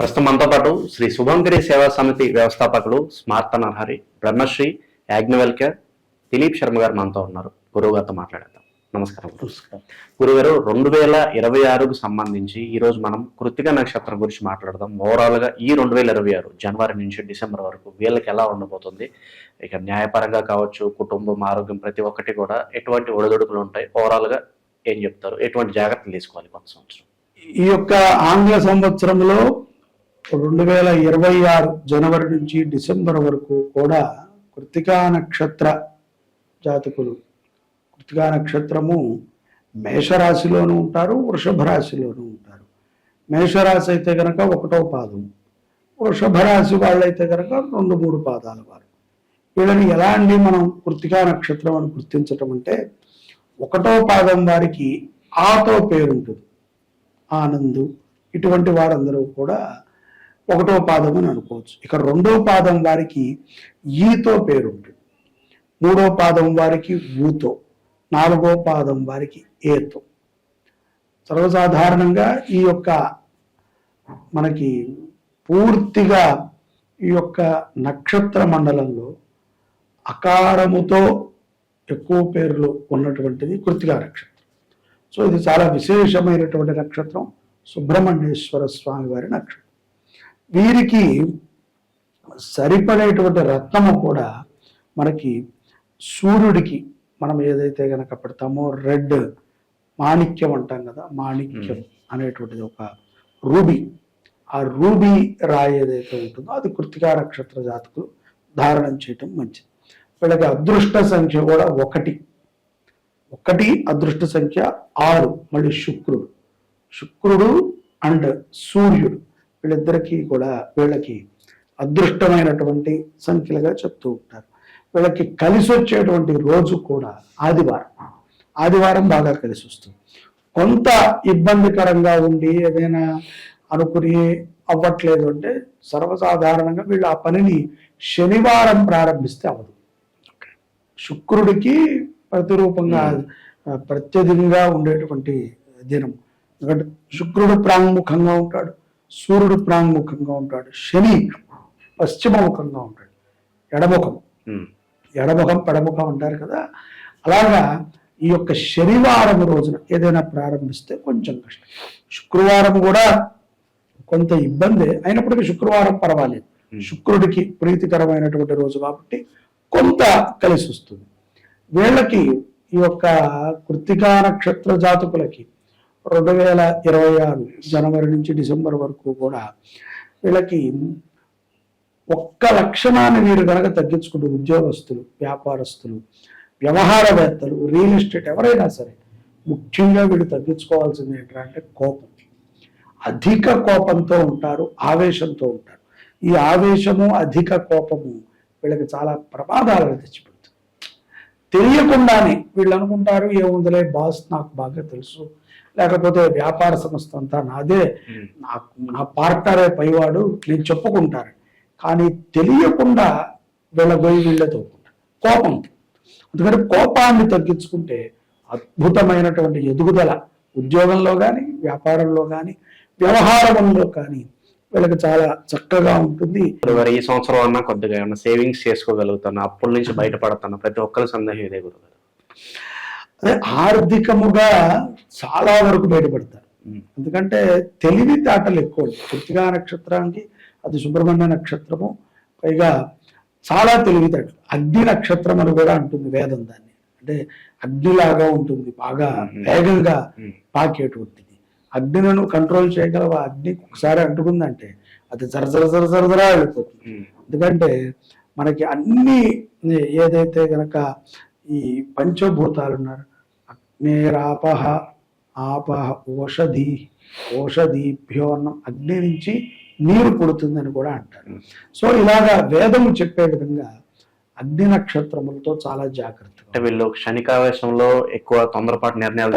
ప్రస్తుతం మనతో పాటు శ్రీ శుభంగిరి సేవా సమితి వ్యవస్థాపకులు స్మార్త నరహరి బ్రహ్మశ్రీ యాజ్ఞవల్క్య దిలీప్ శర్మ గారు మనతో ఉన్నారు. గురువు గారితో మాట్లాడేద్దాం. నమస్కారం. నమస్కారం. గురుగారు రెండు వేల ఇరవై ఆరుకు సంబంధించి ఈ రోజు మనం కృతిక నక్షత్రం గురించి మాట్లాడదాం. ఓవరాల్గా ఈ రెండు వేల ఇరవై ఆరు జనవరి నుంచి డిసెంబర్ వరకు వీళ్ళకి ఎలా ఉండబోతుంది? ఇక న్యాయపరంగా కావచ్చు కుటుంబం ఆరోగ్యం ప్రతి ఒక్కటి కూడా ఎటువంటి ఒడిదొడుకులు ఉంటాయి? ఓవరాల్గా ఏం చెప్తారు? ఎటువంటి జాగ్రత్తలు తీసుకోవాలి కొత్త సంవత్సరం? ఈ యొక్క ఆంగ్ల సంవత్సరంలో రెండు వేల ఇరవై ఆరు జనవరి నుంచి డిసెంబర్ వరకు కూడా కృతికా నక్షత్ర జాతకులు. కృతికా నక్షత్రము మేషరాశిలోనూ ఉంటారు వృషభ రాశిలోనూ ఉంటారు. మేషరాశి అయితే కనుక ఒకటో పాదం వృషభ రాశి వాళ్ళైతే కనుక రెండు మూడు పాదాల వారు. వీళ్ళని ఎలా అండి మనం కృతికా నక్షత్రం అని గుర్తించటం అంటే ఒకటో పాదం వారికి ఆతో పేరుంటుంది. ఆనందు ఇటువంటి వారందరూ కూడా ఒకటో పాదం అని అనుకోవచ్చు. ఇక్కడ రెండో పాదం వారికి ఈతో పేరుంటుంది మూడో పాదం వారికి ఊతో. నాలుగో పాదం వారికి ఏతో. సర్వసాధారణంగా ఈ యొక్క మనకి పూర్తిగా ఈ యొక్క నక్షత్ర మండలంలో అకారముతో ఎక్కువ పేర్లు ఉన్నటువంటిది కృతికా నక్షత్రం. సో ఇది చాలా విశేషమైనటువంటి నక్షత్రం. సుబ్రహ్మణ్యేశ్వర స్వామి వారి నక్షత్రం. వీరికి సరిపడేటువంటి రత్నము కూడా మనకి సూర్యుడికి మనం ఏదైతే గనక పెడతామో రెడ్ మాణిక్యం అంటాం కదా మాణిక్యం అనేటువంటిది ఒక రూబీ. ఆ రూబీ రాయి ఏదైతే ఉంటుందో అది కృతికా నక్షత్ర జాతకులు ధారణం చేయటం మంచిది. వీళ్ళకి అదృష్ట సంఖ్య కూడా ఒకటి. ఒకటి అదృష్ట సంఖ్య ఆరు మళ్ళీ శుక్రుడు. శుక్రుడు అండ్ సూర్యుడు. వీళ్ళిద్దరికీ కూడా వీళ్ళకి అదృష్టమైనటువంటి సంఖ్యలుగా చెప్తూ ఉంటారు. వీళ్ళకి కలిసి వచ్చేటువంటి రోజు కూడా ఆదివారం. ఆదివారం బాగా కలిసి వస్తుంది. కొంత ఇబ్బందికరంగా ఉండి ఏదైనా అనుకుని అవ్వట్లేదు అంటే సర్వసాధారణంగా వీళ్ళు ఆ పనిని శనివారం ప్రారంభిస్తే అవ్వదు. శుక్రుడికి ప్రతిరూపంగా ప్రత్యధికంగా ఉండేటువంటి దినం. ఎందుకంటే శుక్రుడు ప్రాముఖంగా ఉంటాడు. సూర్యుడు ప్రాంగుముఖంగా ఉంటాడు. శని పశ్చిమముఖంగా ఉంటాడు. ఎడముఖం. ఎడముఖం పెడముఖం అంటారు కదా. అలాగా ఈ యొక్క శనివారం రోజున ఏదైనా ప్రారంభిస్తే కొంచెం కష్టం. శుక్రవారం కూడా కొంత ఇబ్బంది. అయినప్పటికీ శుక్రవారం పర్వాలేదు. శుక్రుడికి ప్రీతికరమైనటువంటి రోజు కాబట్టి కొంత కలిసి వస్తుంది వీళ్ళకి ఈ యొక్క కృత్తికా నక్షత్ర జాతకులకి రెండు వేల ఇరవై ఆరు జనవరి నుంచి డిసెంబర్ వరకు కూడా వీళ్ళకి ఒక్క లక్షణాన్ని మీరు కనుక తగ్గించుకుంటూ ఉద్యోగస్తులు వ్యాపారస్తులు వ్యవహారవేత్తలు రియల్ ఎస్టేట్ ఎవరైనా సరే ముఖ్యంగా వీళ్ళు తగ్గించుకోవాల్సింది ఏంటంటే కోపం. అధిక కోపంతో ఉంటారు ఆవేశంతో ఉంటారు. ఈ ఆవేశము అధిక కోపము వీళ్ళకి చాలా ప్రమాదాలను తెచ్చిపెడుతుంది. తెలియకుండానే వీళ్ళు అనుకుంటారు ఏముందిలే బాస్ నాకు బాగా తెలుసు. లేకపోతే వ్యాపార సంస్థ అంతా నాదే. నాకు నా పార్ట్నరే పైవాడు నేను చెప్పుకుంటాను. కానీ తెలియకుండా వీళ్ళ పోయి వీళ్ళతో కోపం. అందుకని కోపాన్ని తగ్గించుకుంటే అద్భుతమైనటువంటి ఎదుగుదల ఉద్యోగంలో కానీ వ్యాపారంలో కానీ వ్యవహారంలో కానీ వీళ్ళకి చాలా చక్కగా ఉంటుంది. ఈ సంవత్సరం అన్నా కొద్దిగా ఏమన్నా సేవింగ్స్ చేసుకోగలుగుతాను? అప్పుల నుంచి బయటపడతాను? ప్రతి ఒక్కరి సందేహం ఇదే గురుగారు. అదే ఆర్థికముగా చాలా వరకు బయటపడతారు. ఎందుకంటే తెలివితేటలు ఎక్కువ. కృతికా నక్షత్రానికి అది సుబ్రహ్మణ్య నక్షత్రము పైగా చాలా తెలివితేటలు అగ్ని నక్షత్రం అని కూడా అంటుంది వేదం దాన్ని. అంటే అగ్నిలాగా ఉంటుంది బాగా వేగంగా పాకేటువంటిది. అగ్నిలను కంట్రోల్ చేయగలవా? అగ్ని ఒకసారి అంటుకుందంటే అది జరజర జరజరజరా వెళ్ళిపోతుంది. ఎందుకంటే మనకి అన్ని ఏదైతే గనక ఈ పంచభూతాలు ఉన్నారు అగ్నేరాపహ ఆపహ ఓషధి ఓషధిభ్యోన్నం అగ్ని నుంచి నీరు పుడుతుందని కూడా అంటారు. సో ఇలాగా వేదము చెప్పే విధంగా అగ్ని నక్షత్రములతో చాలా జాగ్రత్తగా అంటే వీళ్ళు క్షణికావేశంలో ఎక్కువ తొందరపాటు నిర్ణయాలు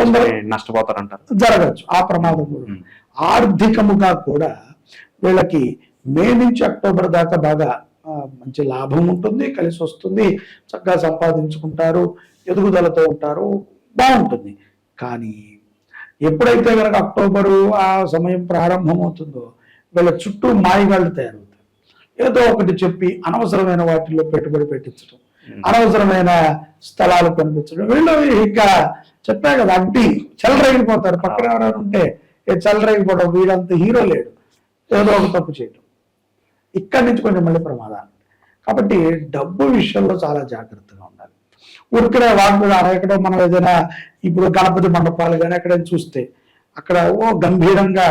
నష్టపోతారంటారు. జరగచ్చు. ఆ ప్రమాదం కూడా. ఆర్థికముగా కూడా వీళ్ళకి మే నుంచి అక్టోబర్ దాకా బాగా మంచి లాభం ఉంటుంది కలిసి వస్తుంది చక్కగా సంపాదించుకుంటారు ఎదుగుదలతో ఉంటారు బాగుంటుంది. కానీ ఎప్పుడైతే కనుక అక్టోబరు ఆ సమయం ప్రారంభమవుతుందో వీళ్ళ చుట్టూ మాయగాళ్ళు తయారవుతారు. ఏదో ఒకటి చెప్పి అనవసరమైన వాటిల్లో పెట్టుబడి పెట్టించడం అనవసరమైన స్థలాలు కనిపించడం వీళ్ళు ఇంకా చెప్పా కదా అడ్డి చెలరేగిపోతారు. పక్కన ఎవరైనా ఉంటే ఏ చెలరేగిపోవడం వీడంత హీరో లేడు. ఏదో ఒక తప్పు చేయడం ఇక్కడి నుంచి కొంచెం మళ్ళీ ప్రమాదాలు. కాబట్టి డబ్బు విషయంలో చాలా జాగ్రత్తగా ఉండాలి. ఊరికనే వాడు ఎక్కడో మనం ఏదైనా ఇప్పుడు గణపతి మండపాలు కానీ ఎక్కడైనా చూస్తే అక్కడ ఓ గంభీరంగా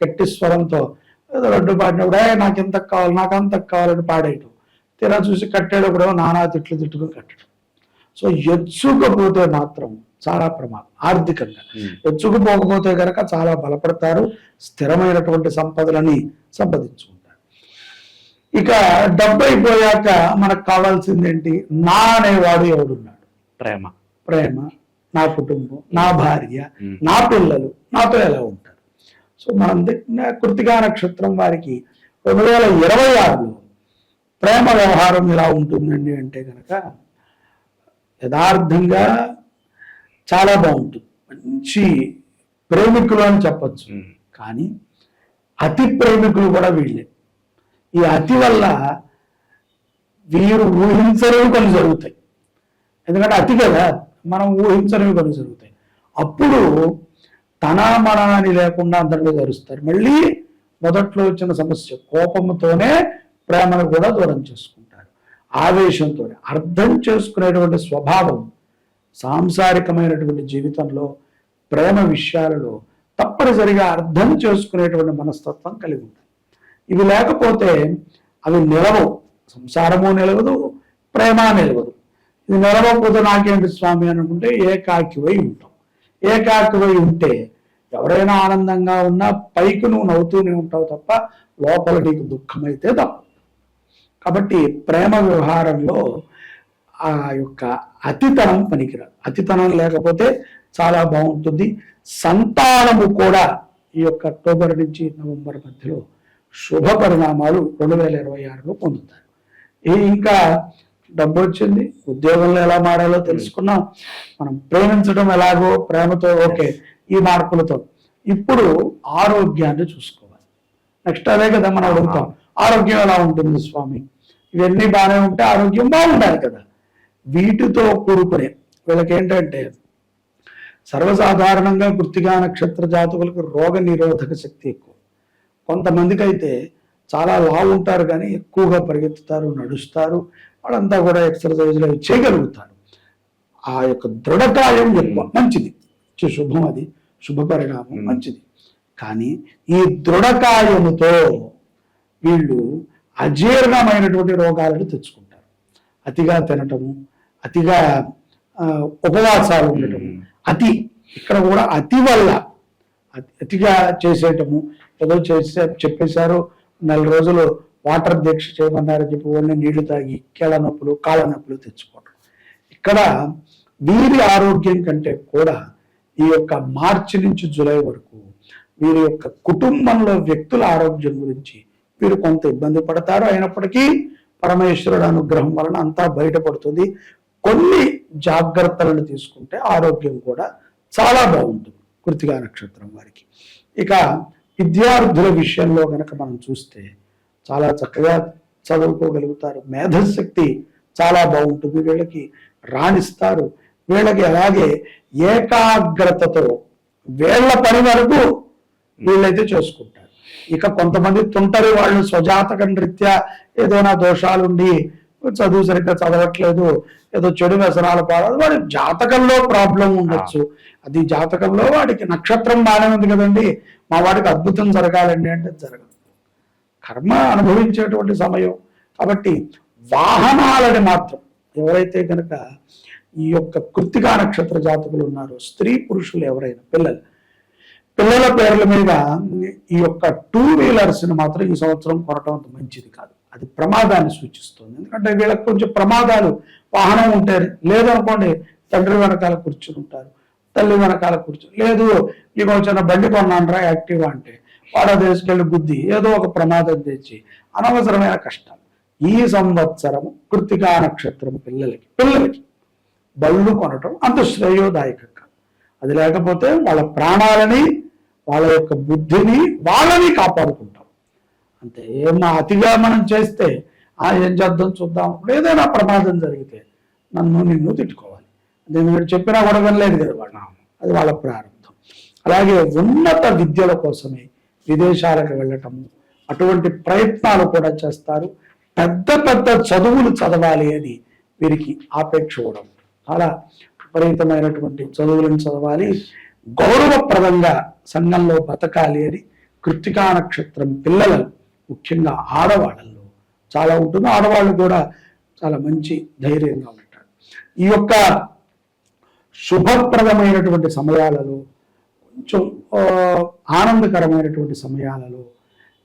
గట్టి స్వరంతో ఏదో లడ్డు పాడినప్పుడు "ఏ, నాకు ఎంత కావాలి నాకు అంత కావాలని పాడేయటం. తీరా చూసి కట్టేటప్పుడు నానా తిట్లు తిట్టుకుని కట్టడం. సో ఎచ్చుకపోతే మాత్రం చాలా ప్రమాదం ఆర్థికంగా. ఎచ్చుకుపోకపోతే కనుక చాలా బలపడతారు స్థిరమైనటువంటి సంపదలని సంపాదించుకుంటారు. ఇక డబ్బు అయిపోయాక మనకు కావాల్సింది ఏంటి నా అనేవాడు ఎవడున్నాడు? ప్రేమ. ప్రేమ. నా కుటుంబం నా భార్య. నా పిల్లలు నాతో ఎలా ఉంటారు? సో మనం దిక్న కృతికా నక్షత్రం వారికి రెండు వేల ఇరవై ఆరులో ప్రేమ వ్యవహారం ఎలా ఉంటుందండి అంటే కనుక యథార్థంగా చాలా బాగుంటుంది. మంచి ప్రేమికులు అని చెప్పచ్చు. కానీ అతి ప్రేమికులు కూడా వీళ్ళే. ఈ అతి వల్ల వీరు ఊహించనివి కొన్ని జరుగుతాయి. ఎందుకంటే అతి కదా మనం ఊహించనివి కొన్ని జరుగుతాయి. అప్పుడు తన మన అని లేకుండా అందరిలో జరుస్తారు. మళ్ళీ మొదట్లో వచ్చిన సమస్య కోపంతోనే ప్రేమను కూడా దూరం చేసుకుంటారు. ఆవేశంతోనే అర్థం చేసుకునేటువంటి స్వభావం సాంసారికమైనటువంటి జీవితంలో ప్రేమ విషయాలలో తప్పనిసరిగా అర్థం చేసుకునేటువంటి మనస్తత్వం కలిగి ఉంటాయి ఇవి లేకపోతే అవి నిలవవు. సంసారము నిలవదు ప్రేమ నిలవదు. ఇది నిలవకపోతే నాకేంటి స్వామి అనుకుంటే ఏకాకివై ఉంటాం. ఏకాకివై ఉంటే ఎవరైనా ఆనందంగా ఉన్నా పైకి నువ్వు నవ్వుతూనే ఉంటావు తప్ప లోపల నీకు దుఃఖమైతే తప్ప. కాబట్టి ప్రేమ వ్యవహారంలో ఆ యొక్క అతితనం పనికిరాదు. అతితనం లేకపోతే చాలా బాగుంటుంది. సంతానము కూడా ఈ యొక్క అక్టోబర్ నుంచి నవంబర్ మధ్యలో శుభ పరిణామాలు రెండు వేల ఇరవై ఆరులో పొందుతారు. ఈ ఇంకా డబ్బు వచ్చింది ఉద్యోగంలో ఎలా మారాలో తెలుసుకున్నాం. మనం ప్రేమించడం ఎలాగో ప్రేమతో ఓకే ఈ మార్పులతో. ఇప్పుడు ఆరోగ్యాన్ని చూసుకోవాలి. నెక్స్ట్ అదే కదా మనం అడుగుతాం. ఆరోగ్యం ఎలా ఉంటుంది స్వామి? ఇవన్నీ బాగానే ఉంటే ఆరోగ్యం బాగుండాలి కదా. వీటితో కూడుకునే వీళ్ళకి ఏంటంటే సర్వసాధారణంగా గుర్తిగా నక్షత్ర జాతకులకు రోగ నిరోధక శక్తి ఎక్కువ. కొంతమందికి అయితే చాలా లావు ఉంటారు కానీ ఎక్కువగా పరిగెత్తుతారు నడుస్తారు. వాళ్ళంతా కూడా ఎక్సర్సైజ్లు అవి చేయగలుగుతారు. ఆ యొక్క దృఢకాయం ఎక్కువ మంచిది. శుభం అది శుభ పరిణామం మంచిది. కానీ ఈ దృఢకాయముతో వీళ్ళు అజీర్ణమైనటువంటి రోగాలను తెచ్చుకుంటారు. అతిగా తినటము అతిగా ఉపవాసాలు ఉండటము. అతి ఇక్కడ కూడా అతి వల్ల అతి- అతిగా చేసేయటము ఏదో చేసే చెప్పేశారు. నెల రోజులు వాటర్ దీక్ష చేయమన్నారని చెప్పి ఓన్లీ నీళ్ళు తాగి కీళ్ళ నొప్పులు కాళ్ళ నొప్పులు తెచ్చుకోవటం. ఇక్కడ వీరి ఆరోగ్యం కంటే కూడా ఈ యొక్క మార్చి నుంచి జూలై వరకు వీరి యొక్క కుటుంబంలో వ్యక్తుల ఆరోగ్యం గురించి వీరు కొంత ఇబ్బంది పడతారు. అయినప్పటికీ పరమేశ్వరుడు అనుగ్రహం వలన అంతా బయటపడుతుంది. కొన్ని జాగ్రత్తలను తీసుకుంటే ఆరోగ్యం కూడా చాలా బాగుంటుంది. కృతిగా నక్షత్రం వారికి. ఇక విద్యార్థుల విషయంలో కనుక మనం చూస్తే చాలా చక్కగా చదువుకోగలుగుతారు. మేధశక్తి చాలా బాగుంటుంది. వీళ్ళకి రాణిస్తారు. వీళ్ళకి అలాగే ఏకాగ్రతతో వీళ్ళ పని వరకు వీళ్ళైతే చేసుకుంటారు. ఇక కొంతమంది తుంటరి వాళ్ళు స్వజాతక నృత్య ఏదైనా దోషాలుండి చదువు సరిగ్గా చదవట్లేదు ఏదో చెడు వ్యసనాలు పాడాలి వాడి జాతకంలో ప్రాబ్లం ఉండొచ్చు. అది జాతకంలో వాడికి నక్షత్రం బాగానే ఉంది కదండి. మా వాడికి అద్భుతం జరగాలండి అంటే జరగదు. కర్మ అనుభవించేటువంటి సమయం. కాబట్టి వాహనాలని మాత్రం ఎవరైతే కనుక ఈ యొక్క కృతికా నక్షత్ర జాతకులు ఉన్నారో స్త్రీ పురుషులు ఎవరైనా పిల్లలు పిల్లల పేర్ల మీద ఈ యొక్క టూ వీలర్స్ని మాత్రం ఈ సంవత్సరం కొనటం అంత మంచిది కాదు. అది ప్రమాదాన్ని సూచిస్తుంది. ఎందుకంటే వీళ్ళకి కొంచెం ప్రమాదాలు వాహనం ఉంటే లేదనుకోండి తండ్రి వెనకాల కూర్చుని ఉంటారు. తల్లి వెనకాల కూర్చుని లేదు నీకు వచ్చిన బండి కొన్నానరా యాక్టివా అంటే వాడు తీసుకెళ్ళి బుద్ధి ఏదో ఒక ప్రమాదం తెచ్చి అనవసరమైన కష్టం ఈ సంవత్సరం కృతికా నక్షత్రం పిల్లలకి పిల్లలకి బళ్ళు కొనటం అంత శ్రేయోదాయకం అది లేకపోతే వాళ్ళ ప్రాణాలని వాళ్ళ యొక్క బుద్ధిని వాళ్ళని కాపాడుకుంటారు అంతే ఏమో అతిగా మనం చేస్తే ఆ ఏం చేద్దాం చూద్దాం ఏదైనా ప్రమాదం జరిగితే నన్ను నిన్ను తిట్టుకోవాలి. నేను మీరు చెప్పినా కూడా వినలేదు కదా వాళ్ళ అది వాళ్ళ ప్రారంభం. అలాగే ఉన్నత విద్యల కోసమే విదేశాలకు వెళ్ళటము అటువంటి ప్రయత్నాలు కూడా చేస్తారు. పెద్ద పెద్ద చదువులు చదవాలి అని వీరికి ఆపేక్ష కూడా చాలా విపరీతమైనటువంటి చదువులను చదవాలి. గౌరవప్రదంగా సంఘంలో బతకాలి అని కృత్తికా నక్షత్రం పిల్లలను ముఖ్యంగా ఆడవాళ్ళల్లో చాలా ఉంటుంది. ఆడవాళ్ళు కూడా చాలా మంచి ధైర్యంగా ఉంటారు. ఈ యొక్క శుభప్రదమైనటువంటి సమయాలలో కొంచెం ఆనందకరమైనటువంటి సమయాలలో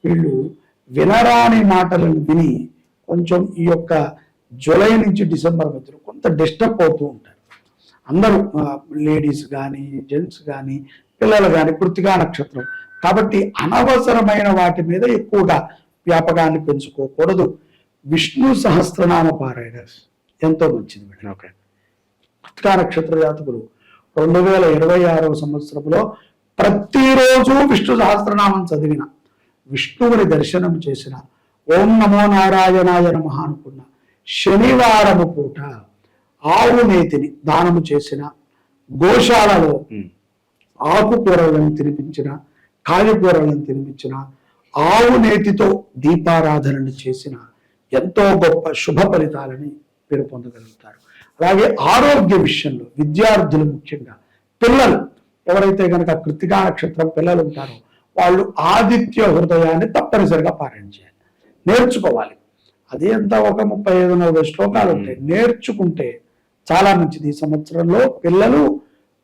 వీళ్ళు వినరాని మాటలను విని కొంచెం ఈ యొక్క జూలై నుంచి డిసెంబర్ మధ్యలో కొంత డిస్టర్బ్ అవుతూ ఉంటారు. అందరూ లేడీస్ కానీ జెంట్స్ కానీ పిల్లలు కానీ కృతికా నక్షత్రం కాబట్టి అనవసరమైన వాటి మీద ఎక్కువగా వ్యాపకాన్ని పెంచుకోకూడదు. విష్ణు సహస్రనామ పారాయణ ఎంతో మంచిది మేడం. ఓకే. కృతికా నక్షత్ర జాతకులు రెండు వేల ఇరవై ఆరవ సంవత్సరంలో ప్రతిరోజు విష్ణు సహస్రనామం చదివిన విష్ణువుని దర్శనం చేసిన ఓం నమో నారాయణాయ నమ అనుకున్న శనివారము పూట ఆవు నేతిని దానము చేసిన గోశాలలో. ఆకుకూరలను తినిపించిన కాయగూరలను తినిపించిన ఆవు నేతితో దీపారాధనను చేసిన ఎంతో గొప్ప శుభ ఫలితాలని మీరు పొందగలుగుతారు. అలాగే ఆరోగ్య విషయంలో విద్యార్థులు ముఖ్యంగా పిల్లలు ఎవరైతే కనుక కృతికా నక్షత్రం పిల్లలు ఉంటారో వాళ్ళు ఆదిత్య హృదయాన్ని తప్పనిసరిగా పారాయణ చేయాలి. నేర్చుకోవాలి. అది ఎంత ఒక ముప్పై ఐదు నలభై శ్లోకాలు ఉంటాయి. నేర్చుకుంటే చాలా మంచిది. ఈ సంవత్సరంలో పిల్లలు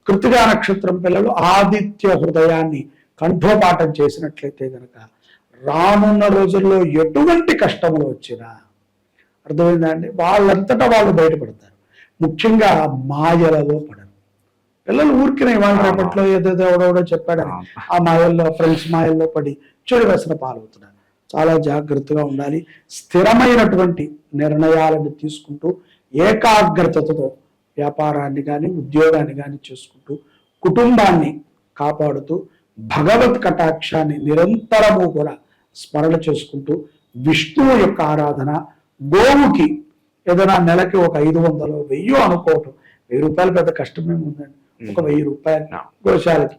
కృతికా నక్షత్రం పిల్లలు ఆదిత్య హృదయాన్ని కంఠోపాఠం చేసినట్లయితే గనక రానున్న రోజుల్లో ఎటువంటి కష్టములు వచ్చినా అర్థమైందా అండి? వాళ్ళంతటా వాళ్ళు బయటపడతారు. ముఖ్యంగా మాయలలో పడరు. పిల్లలు ఊరికిన ఇవాళ రేపట్లో ఏదేదో ఎవడెవడో చెప్పాడని ఆ. మాయల్లో ఫ్రెండ్స్ మాయల్లో పడి చెడు వ్యసన పాలవుతున్నారు. చాలా జాగ్రత్తగా ఉండాలి. స్థిరమైనటువంటి నిర్ణయాలను తీసుకుంటూ ఏకాగ్రతతో వ్యాపారాన్ని కానీ ఉద్యోగాన్ని కానీ చేసుకుంటూ కుటుంబాన్ని కాపాడుతూ భగవత్ కటాక్షాన్ని నిరంతరము కూడా స్మరణ చేసుకుంటూ విష్ణువు యొక్క ఆరాధన గోవుకి ఏదైనా నెలకి ఒక ఐదు వందలు వెయ్యో అనుకోవటం. వెయ్యి రూపాయలు పెద్ద కష్టమేమి ఉందండి. ఒక వెయ్యి రూపాయలు గోశాలకి.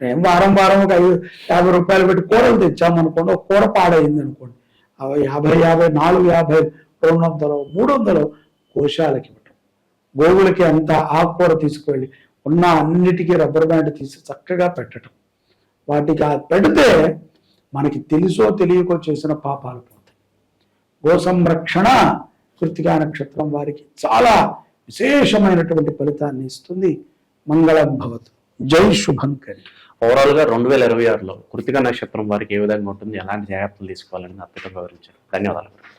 మేము వారం వారం ఒక ఐదు యాభై రూపాయలు పెట్టి కూరలు తెచ్చామనుకోండి ఒక కూర పాడైంది అనుకోండి. యాభై యాభై నాలుగు యాభై రెండు వందలు మూడు వందలు గోశాలకి ఇవ్వటం. గోవులకి అంత ఆకుకూర తీసుకువెళ్ళి ఉన్న అన్నిటికీ రబ్బర్ బ్యాండ్ తీసి చక్కగా పెట్టడం వాటికి పెడితే మనకి తెలుసో తెలియకో చేసిన పాపాలు పోతాయి. గో సంరక్షణ కృతికా నక్షత్రం వారికి చాలా విశేషమైనటువంటి ఫలితాన్ని ఇస్తుంది. మంగళం భవతు. జై శుభంకరి ఓవరాల్గా రెండు వేల ఇరవై ఆరులో కృతిక నక్షత్రం వారికి ఏ విధంగా ఉంటుంది? ఎలాంటి జాగ్రత్తలు తీసుకోవాలని అద్భుతంగా వివరించారు. ధన్యవాదాలు.